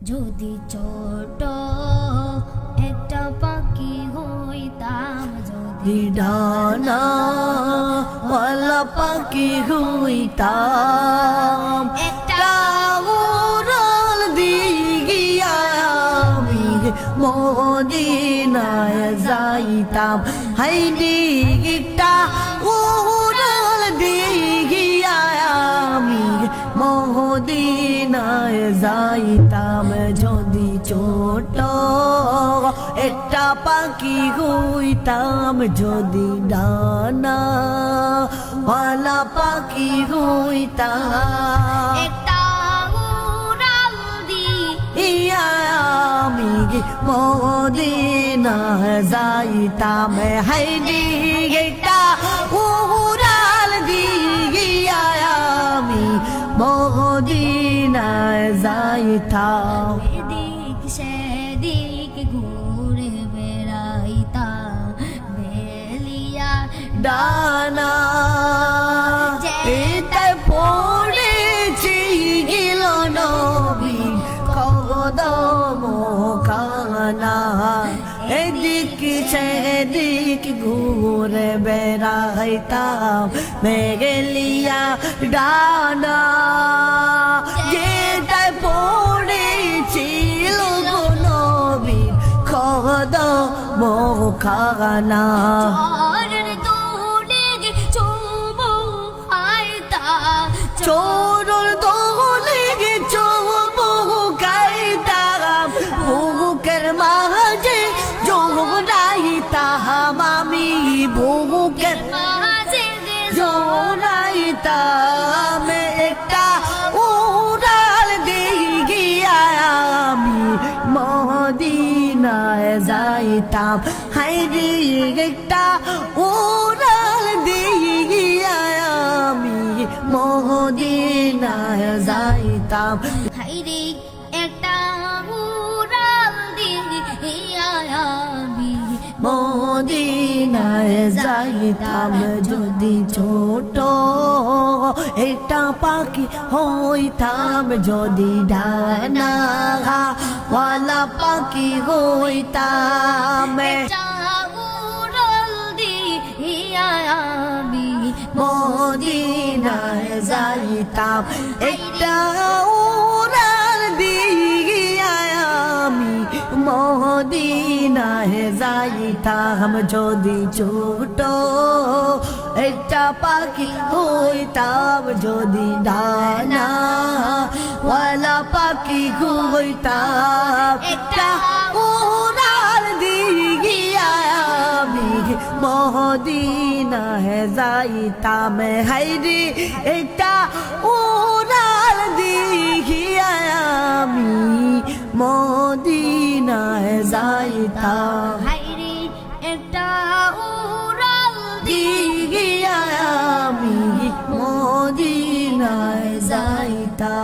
যদি ছোট একটা পাখি হইতাম যদি ডানা পাখি হইতাম একটা উড়াল দিগিয়া আমি মদিনায় যাইতাম। হাই দিগিটা উড়াল আমি মদিনায় যাইতাম যদি ছোট একটা পাখি হইতাম যদি ডানা পালা পাখি হইতাম। একটা আমি মদিনা যাইতাম। হাইডি গেটা উড়াল যাইতাম এদিক সেদিক ঘুরে বেড়াইতাম বেলিয়া ডানা এতে পড়েছি গিল নবী কদম কানা। এদিক সেদিক ঘুরে বেড়াইতাম মেগেলিয়া ডানা। কদম খানা চরের যাইতাম হাইরে একটা উড়াল দিগিয়া আমি মদিনায় যাইতাম। হাইরে একটা উড়াল দিয়া আমি মদিনায় যাইতাম। যদি ছোট একটা পাখি হইতাম যদি ডানা ওয়ালা পাখি হইতাম। দিয়া আমি মদিনায় যাইতাম। একটা উড়াল দিগিয়া আমি মদিনায় যাইতাম। যদি ছোট একটা পাখি হইতাম যদি ডানা ওয়ালা পাখি হইতাম একটা উড়াল দিগিয়া আমি মহদিনায় যাইতাম। হাইরে এটা উড়াল দিঘিয়া আমি মদিনায় যাইতাম। মদিনায় যাইতা